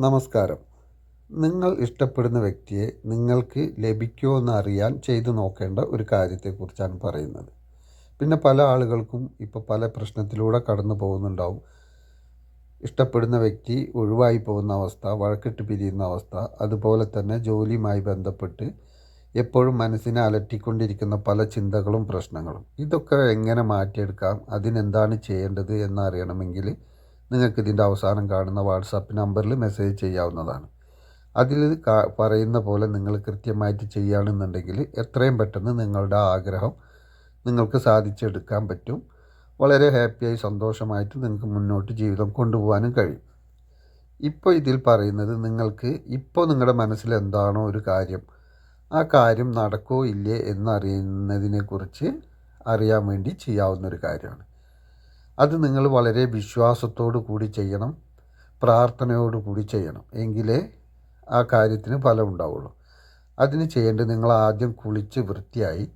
നമസ്കാരം. നിങ്ങൾ ഇഷ്ടപ്പെടുന്ന വ്യക്തിയെ നിങ്ങൾക്ക് ലഭിക്കുമോ എന്ന് അറിയാൻ ചെയ്തു നോക്കേണ്ട ഒരു കാര്യത്തെക്കുറിച്ചാണ് പറയുന്നത്. പിന്നെ പല ആളുകൾക്കും ഇപ്പോൾ പല പ്രശ്നത്തിലൂടെ കടന്നു പോകുന്നുണ്ടാവും. ഇഷ്ടപ്പെടുന്ന വ്യക്തി ഒഴിവായി പോകുന്ന അവസ്ഥ വഴക്കിട്ട് പിരിയുന്ന അവസ്ഥ അതുപോലെ തന്നെ ജോലിയുമായി ബന്ധപ്പെട്ട് എപ്പോഴും മനസ്സിനെ അലട്ടിക്കൊണ്ടിരിക്കുന്ന പല ചിന്തകളും പ്രശ്നങ്ങളും. ഇതൊക്കെ എങ്ങനെ മാറ്റിയെടുക്കാം? അതിനെന്താണ് ചെയ്യേണ്ടത് എന്നറിയണമെങ്കിൽ നിങ്ങൾക്ക് ഇതിന്റെ അവസാനം കാണുന്ന വാട്സാപ്പ് നമ്പറിൽ മെസ്സേജ് ചെയ്യാവുന്നതാണ്. അതിൽ പറയുന്ന പോലെ നിങ്ങൾ കൃത്യമായിട്ട് ചെയ്യുകയാണെന്നുണ്ടെങ്കിൽ എത്രയും പെട്ടെന്ന് നിങ്ങളുടെ ആഗ്രഹം നിങ്ങൾക്ക് സാധിച്ചെടുക്കാൻ പറ്റും. വളരെ ഹാപ്പിയായി സന്തോഷമായിട്ട് നിങ്ങൾക്ക് മുന്നോട്ട് ജീവിതം കൊണ്ടുപോകാനും കഴിയും. ഇപ്പോൾ ഇതിൽ പറയുന്നത് നിങ്ങൾക്ക് ഇപ്പോൾ നിങ്ങളുടെ മനസ്സിൽ എന്താണോ ഒരു കാര്യം ആ കാര്യം നടക്കോ ഇല്ലേ എന്നറിയുന്നതിനെക്കുറിച്ച് അറിയാൻ വേണ്ടി ചെയ്യാവുന്ന ഒരു കാര്യമാണ്. അത് നിങ്ങൾ വളരെ വിശ്വാസത്തോടു കൂടി ചെയ്യണം പ്രാർത്ഥനയോടു കൂടി ചെയ്യണം. എങ്കിലേ ആ കാര്യത്തിന് ഫലം ഉണ്ടാവുള്ളൂ. അതിന് ചെയ്യേണ്ടത് നിങ്ങൾ ആദ്യം കുളിച്ച് വൃത്തിയായി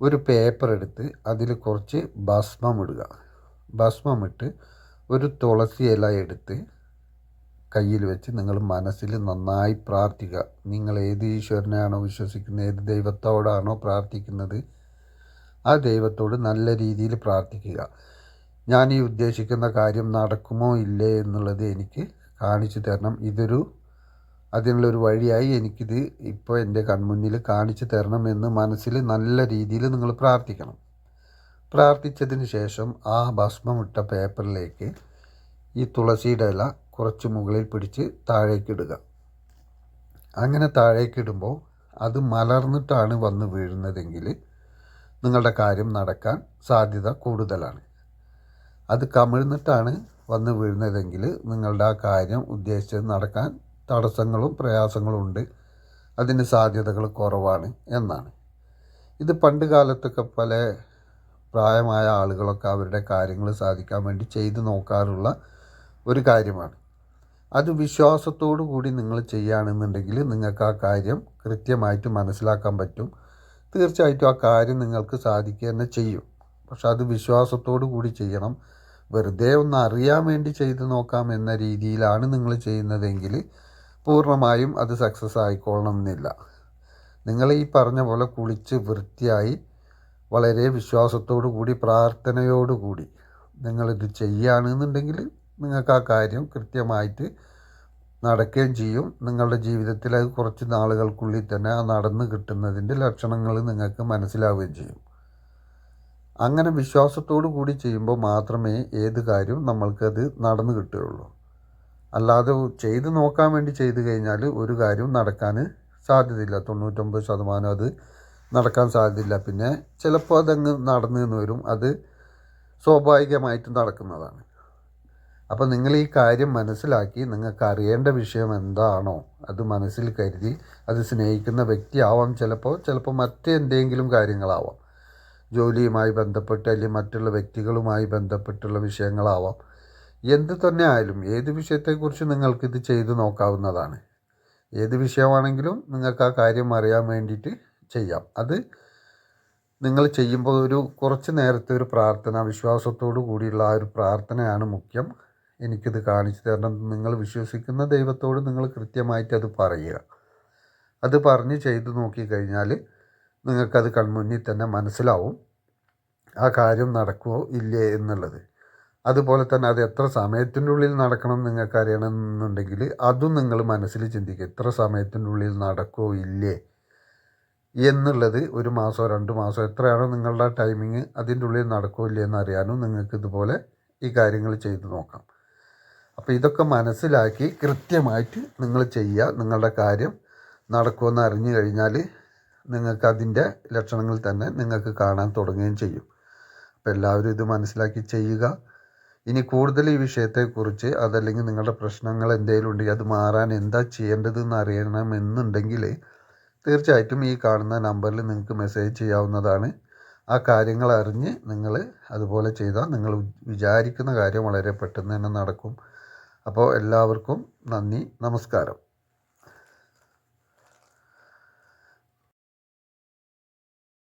ഒരു പേപ്പർ എടുത്ത് അതിൽ കുറച്ച് ഭസ്മം ഇടുക. ഭസ്മം ഇട്ട് ഒരു തുളസി ഇല എടുത്ത് കയ്യിൽ വെച്ച് നിങ്ങൾ മനസ്സിൽ നന്നായി പ്രാർത്ഥിക്കുക. നിങ്ങൾ ഏത് ഈശ്വരനെയാണോ വിശ്വസിക്കുന്നത് ഏത് ദൈവത്തോടാണോ പ്രാർത്ഥിക്കുന്നത് ആ ദൈവത്തോട് നല്ല രീതിയിൽ പ്രാർത്ഥിക്കുക. ഞാൻ ഈ ഉദ്ദേശിക്കുന്ന കാര്യം നടക്കുമോ ഇല്ലേ എന്നുള്ളത് എനിക്ക് കാണിച്ചു തരണം. ഇതൊരു അതിനുള്ളൊരു വഴിയായി എനിക്കിത് ഇപ്പോൾ എന്റെ കൺമുന്നിൽ കാണിച്ചു തരണം എന്ന് മനസ്സിൽ നല്ല രീതിയിൽ നിങ്ങൾ പ്രാർത്ഥിക്കണം. പ്രാർത്ഥിച്ചതിന് ശേഷം ആ ഭസ്മമിട്ട പേപ്പറിലേക്ക് ഈ തുളസിയുടെ ഇല കുറച്ച് മുകളിൽ പിടിച്ച് താഴേക്കിടുക അങ്ങനെ താഴേക്കിടുമ്പോൾ അത് മലർന്നിട്ടാണ് വന്ന് വീഴുന്നതെങ്കിൽ നിങ്ങളുടെ കാര്യം നടക്കാൻ സാധ്യത കൂടുതലാണ്. അത് കമിഴ്ന്നിട്ടാണ് വന്ന് വീഴുന്നതെങ്കിൽ നിങ്ങളുടെ ആ കാര്യം ഉദ്ദേശിച്ചത് നടക്കാൻ തടസ്സങ്ങളും പ്രയാസങ്ങളും ഉണ്ട്. അതിന് സാധ്യതകൾ കുറവാണ് എന്നാണ്. ഇത് പണ്ട് കാലത്തൊക്കെ പല പ്രായമായ ആളുകളൊക്കെ അവരുടെ കാര്യങ്ങൾ സാധിക്കാൻ വേണ്ടി ചെയ്തു നോക്കാറുള്ള ഒരു കാര്യമാണ്. അത് വിശ്വാസത്തോടു കൂടി നിങ്ങൾ ചെയ്യുകയാണെന്നുണ്ടെങ്കിൽ നിങ്ങൾക്ക് ആ കാര്യം കൃത്യമായിട്ട് മനസ്സിലാക്കാൻ പറ്റും. തീർച്ചയായിട്ടും ആ കാര്യം നിങ്ങൾക്ക് സാധിക്കുക തന്നെ ചെയ്യും. പക്ഷെ അത് വിശ്വാസത്തോടു കൂടി ചെയ്യണം. വെറുതെ ഒന്ന് അറിയാൻ വേണ്ടി ചെയ്തു നോക്കാം എന്ന രീതിയിലാണ് നിങ്ങൾ ചെയ്യുന്നതെങ്കിൽ പൂർണമായും അത് സക്സസ് ആയിക്കോളണം എന്നില്ല. നിങ്ങൾ ഈ പറഞ്ഞ പോലെ കുളിച്ച് വൃത്തിയായി വളരെ വിശ്വാസത്തോടു കൂടി പ്രാർത്ഥനയോടുകൂടി നിങ്ങളിത് ചെയ്യുകയാണെന്നുണ്ടെങ്കിൽ നിങ്ങൾക്ക് ആ കാര്യം കൃത്യമായിട്ട് നടക്കുകയും ചെയ്യും. നിങ്ങളുടെ ജീവിതത്തിൽ അത് കുറച്ച് നാളുകൾക്കുള്ളിൽ തന്നെ ആ നടന്ന് കിട്ടുന്നതിന്റെ ലക്ഷണങ്ങൾ നിങ്ങൾക്ക് മനസ്സിലാവുകയും ചെയ്യും. അങ്ങനെ വിശ്വാസത്തോടു കൂടി ചെയ്യുമ്പോൾ മാത്രമേ ഏത് കാര്യവും നമ്മൾക്കത് നടന്നു കിട്ടുകയുള്ളൂ. അല്ലാതെ ചെയ്ത് നോക്കാൻ വേണ്ടി ചെയ്ത് കഴിഞ്ഞാൽ ഒരു കാര്യവും നടക്കാൻ സാധ്യതയില്ല. തൊണ്ണൂറ്റൊമ്പത് ശതമാനം അത് നടക്കാൻ സാധ്യതയില്ല. പിന്നെ ചിലപ്പോൾ അതങ്ങ് നടന്നു എന്ന് വരും. അത് സ്വാഭാവികമായിട്ട് നടക്കുന്നതാണ്. അപ്പോൾ നിങ്ങൾ ഈ കാര്യം മനസ്സിലാക്കി നിങ്ങൾക്ക് അറിയേണ്ട വിഷയം എന്താണോ അത് മനസ്സിൽ കരുതി അത് സ്നേഹിക്കുന്ന വ്യക്തിയാവാം ചിലപ്പോൾ. ചിലപ്പോൾ മറ്റെന്തെങ്കിലും കാര്യങ്ങളാവാം. ജോലിയുമായി ബന്ധപ്പെട്ട് അല്ലെങ്കിൽ മറ്റുള്ള വ്യക്തികളുമായി ബന്ധപ്പെട്ടുള്ള വിഷയങ്ങളാവാം. എന്ത് തന്നെ ആയാലും ഏത് വിഷയത്തെക്കുറിച്ച് നിങ്ങൾക്കിത് ചെയ്ത് നോക്കാവുന്നതാണ്. ഏത് വിഷയമാണെങ്കിലും നിങ്ങൾക്ക് ആ കാര്യം അറിയാൻ വേണ്ടിയിട്ട് ചെയ്യാം. അത് നിങ്ങൾ ചെയ്യുമ്പോൾ ഒരു കുറച്ച് നേരത്തെ ഒരു പ്രാർത്ഥന വിശ്വാസത്തോടു കൂടിയുള്ള ആ ഒരു പ്രാർത്ഥനയാണ് മുഖ്യം. എനിക്കിത് കാണിച്ചു തരണം. നിങ്ങൾ വിശ്വസിക്കുന്ന ദൈവത്തോട് നിങ്ങൾ കൃത്യമായിട്ട് അത് പറയുക. അത് പറഞ്ഞ് ചെയ്തു നോക്കിക്കഴിഞ്ഞാൽ നിങ്ങൾക്കത് കൺമുന്നിൽ തന്നെ മനസ്സിലാവും. ആ കാര്യം നടക്കുമോ ഇല്ലേ എന്നുള്ളത്. അതുപോലെ തന്നെ അത് എത്ര സമയത്തിന്റെ ഉള്ളിൽ നടക്കണം നിങ്ങൾക്ക് അറിയണമെന്നുണ്ടെങ്കിൽ അതും നിങ്ങൾ മനസ്സിൽ ചിന്തിക്കുക. എത്ര സമയത്തിന്റെ ഉള്ളിൽ നടക്കുമോ ഇല്ലേ എന്നുള്ളത് ഒരു മാസമോ രണ്ട് മാസമോ എത്രയാണോ നിങ്ങളുടെ ടൈമിങ് അതിന്റെ ഉള്ളിൽ നടക്കുമോ ഇല്ലേ എന്നറിയാനും നിങ്ങൾക്ക് ഇതുപോലെ ഈ കാര്യങ്ങൾ ചെയ്തു നോക്കാം. അപ്പോൾ ഇതൊക്കെ മനസ്സിലാക്കി കൃത്യമായിട്ട് നിങ്ങൾ ചെയ്യുക. നിങ്ങളുടെ കാര്യം നടക്കുമെന്ന് അറിഞ്ഞു കഴിഞ്ഞാൽ നിങ്ങൾക്ക് അതിന്റെ ലക്ഷണങ്ങൾ തന്നെ നിങ്ങൾക്ക് കാണാൻ തുടങ്ങുകയും ചെയ്യും. അപ്പോൾ എല്ലാവരും ഇത് മനസ്സിലാക്കി ചെയ്യുക. ഇനി കൂടുതൽ ഈ വിഷയത്തെക്കുറിച്ച് അതല്ലെങ്കിൽ നിങ്ങളുടെ പ്രശ്നങ്ങൾ എന്തെങ്കിലും ഉണ്ടെങ്കിൽ അത് മാറാൻ എന്താ ചെയ്യേണ്ടതെന്ന് അറിയണമെന്നുണ്ടെങ്കിൽ തീർച്ചയായിട്ടും ഈ കാണുന്ന നമ്പറിൽ നിങ്ങൾക്ക് മെസ്സേജ് ചെയ്യാവുന്നതാണ്. ആ കാര്യങ്ങൾ അറിഞ്ഞ് നിങ്ങൾ അതുപോലെ ചെയ്താൽ നിങ്ങൾ വിചാരിക്കുന്ന കാര്യം വളരെ പെട്ടെന്ന് തന്നെ നടക്കും. അപ്പോൾ എല്ലാവർക്കും നന്ദി നമസ്കാരം.